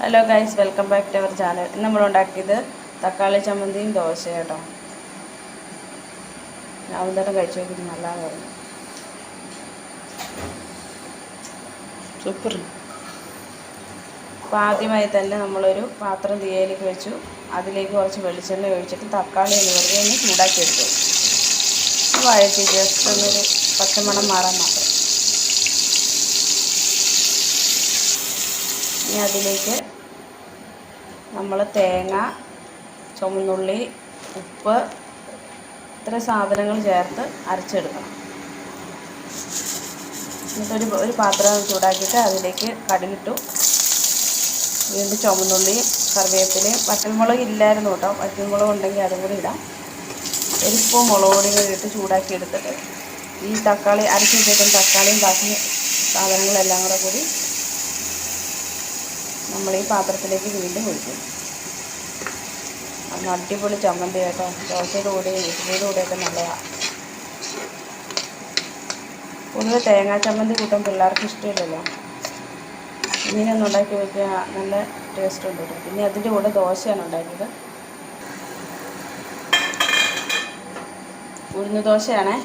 Hello guys welcome back to our channel ഇന്ന് നമ്മൾ ഉണ്ടാക്കിയത് തക്കാളി ചമ്മന്തിയും ദോശ കേട്ടോ. ഞാൻ തന്നെ കഴിച്ചു നോക്കി നല്ലതായിരുന്നു. സൂപ്പർ അപ്പോൾ ആദ്യമായി തന്നെ നമ്മളൊരു പാത്രം തീയയിലേക്ക് വെച്ചു. അതിലേക്ക് കുറച്ച് വെളിച്ചെണ്ണ ഒഴിച്ചിട്ട് തക്കാളി എന്ന് വെറുതെ ഒന്ന് ചൂടാക്കി എടുത്തു. വഴറ്റി ജസ്റ്റ് ഒന്നൊരു പച്ചമണം മാറാൻ മാത്രം. ഇനി അതിലേക്ക് നമ്മൾ തേങ്ങ ചുമന്നുള്ളി ഉപ്പ് ഇത്ര സാധനങ്ങൾ ചേർത്ത് അരച്ചെടുക്കണം. എന്നിട്ടൊരു ഒരു പാത്രം ചൂടാക്കിയിട്ട് അതിലേക്ക് കടുകിട്ടു. വീണ്ടും ചുമന്നുള്ളി കറിവേപ്പിലയും വറ്റൽമുളക് ഇല്ലായിരുന്നു കേട്ടോ. വറ്റൽമുളക് ഉണ്ടെങ്കിൽ അതും കൂടി ഇടാം. ഒരു സ്പൂൺ മുളക് പൊടി കൂടി ഇട്ട് ചൂടാക്കി എടുത്തിട്ട് ഈ തക്കാളി അരച്ച് വെച്ചേക്കുന്ന തക്കാളിയും ബാക്കി സാധനങ്ങളെല്ലാം കൂടെ കൂടി നമ്മൾ ഈ പാത്രത്തിലേക്ക് വീണ്ടും ഒഴിക്കും. അന്ന് അടിപൊളി ചമ്മന്തി കേട്ടോ. ദോശയുടെ കൂടെയും ഇഡ്ഡലിയുടെ കൂടെയൊക്കെ നല്ലതാണ് പൊതുവെ തേങ്ങാ ചമ്മന്തി കൂട്ടാൻ പിള്ളേർക്ക് ഇഷ്ടമില്ലല്ലോ. ഇങ്ങനെയൊന്നും ഉണ്ടാക്കി വെക്കുക നല്ല ടേസ്റ്റ് ഉണ്ട് കേട്ടോ. പിന്നെ അതിന്റെ കൂടെ ദോശയാണ് ഉണ്ടാക്കിയത്. ഉഴുന്ന് ദോശയാണേ.